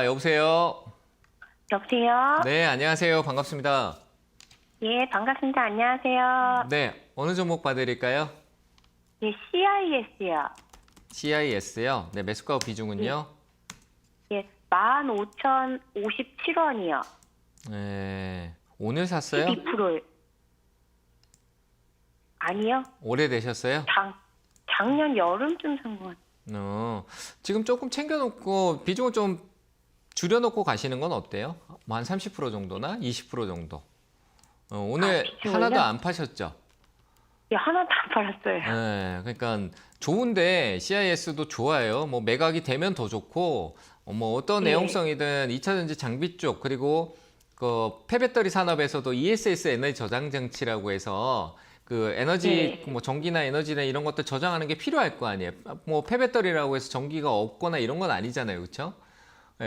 아, 여보세요. 여보세요? 네, 안녕하세요. 반갑습니다. 예, 반갑습니다. 안녕하세요. 네, 어느 종목 봐드릴까요? 예, CIS요. CIS요. 네, 매수가 비중은요. 예, 15,057원이요. 네, 오늘 샀어요? 12%. 아니요. 오래되셨어요? 작, 작년 여름쯤 산 것 같아요. 어, 지금 조금 챙겨놓고 비중을 좀 줄여놓고 가시는 건 어때요? 뭐 한 30% 정도나 20% 정도. 어, 오늘 아? 하나도 안 파셨죠? 예, 하나도 안 팔았어요. 네, 그러니까 좋은데 CIS도 좋아요. 뭐 매각이 되면 더 좋고 어, 뭐 어떤 네. 내용성이든 2차 전지 장비 쪽 그리고 그 폐배터리 산업에서도 ESS 에너지 저장 장치라고 해서 그 에너지 네. 뭐 전기나 에너지나 이런 것들 저장하는 게 필요할 거 아니에요. 뭐 폐배터리라고 해서 전기가 없거나 이런 건 아니잖아요, 그렇죠?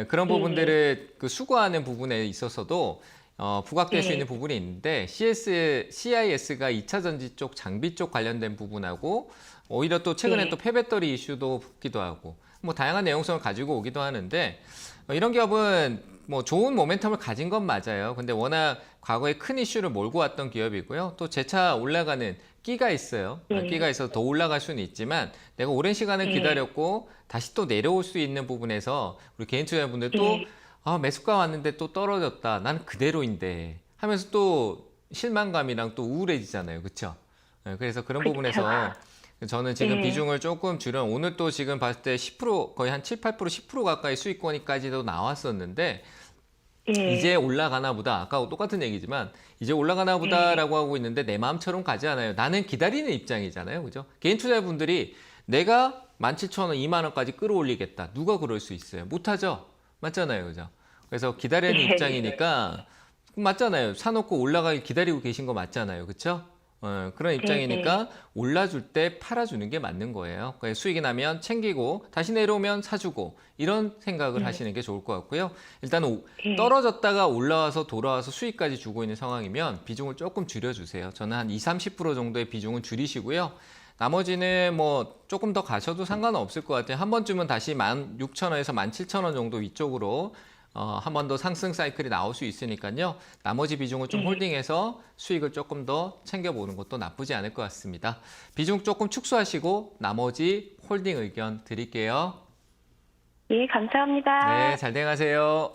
그런 네. 부분들을 그 수거하는 부분에 있어서도 어, 부각될 수 네. 있는 부분이 있는데 CS, CIS가 2차 전지 쪽 장비 쪽 관련된 부분하고 오히려 또 최근에 네. 또 폐배터리 이슈도 붙기도 하고 뭐 다양한 내용성을 가지고 오기도 하는데 어, 이런 기업은 뭐 좋은 모멘텀을 가진 건 맞아요. 근데 워낙 과거에 큰 이슈를 몰고 왔던 기업이고요. 또 재차 올라가는 끼가 있어요. 어, 네. 끼가 있어서 더 올라갈 수는 있지만 내가 오랜 시간을 네. 기다렸고 다시 또 내려올 수 있는 부분에서 우리 개인 투자자분들도 네. 아, 매수가 왔는데 또 떨어졌다. 난 그대로인데 하면서 또 실망감이랑 또 우울해지잖아요. 그렇죠? 그래서 그런 그쵸. 부분에서 저는 지금 네. 비중을 조금 줄여 오늘 또 지금 봤을 때 10% 거의 한 7, 8% 10% 가까이 수익권이까지도 나왔었는데 예. 이제 올라가나 보다. 아까 똑같은 얘기지만 이제 올라가나 보다라고 하고 있는데 내 마음처럼 가지 않아요. 나는 기다리는 입장이잖아요. 그죠? 개인 투자분들이 내가 17,000원, 2만 원까지 끌어올리겠다. 누가 그럴 수 있어요? 못 하죠. 맞잖아요. 그죠? 그래서 기다리는 네. 입장이니까 맞잖아요. 사놓고 올라가기 기다리고 계신 거 맞잖아요. 그렇죠? 어, 그런 입장이니까 올라줄 때 팔아주는 게 맞는 거예요. 그러니까 수익이 나면 챙기고 다시 내려오면 사주고 이런 생각을 네. 하시는 게 좋을 것 같고요. 일단 오- 네. 떨어졌다가 올라와서 돌아와서 수익까지 주고 있는 상황이면 비중을 조금 줄여주세요. 저는 한 20, 30% 정도의 비중은 줄이시고요. 나머지는 뭐 조금 더 가셔도 상관은 없을 것 같아요. 한 번쯤은 다시 16,000원에서 17,000원 정도 위쪽으로 어, 한 번 더 상승 사이클이 나올 수 있으니까요. 나머지 비중을 좀 네. 홀딩해서 수익을 조금 더 챙겨보는 것도 나쁘지 않을 것 같습니다. 비중 조금 축소하시고 나머지 홀딩 의견 드릴게요. 예, 감사합니다. 네, 잘 대응하세요.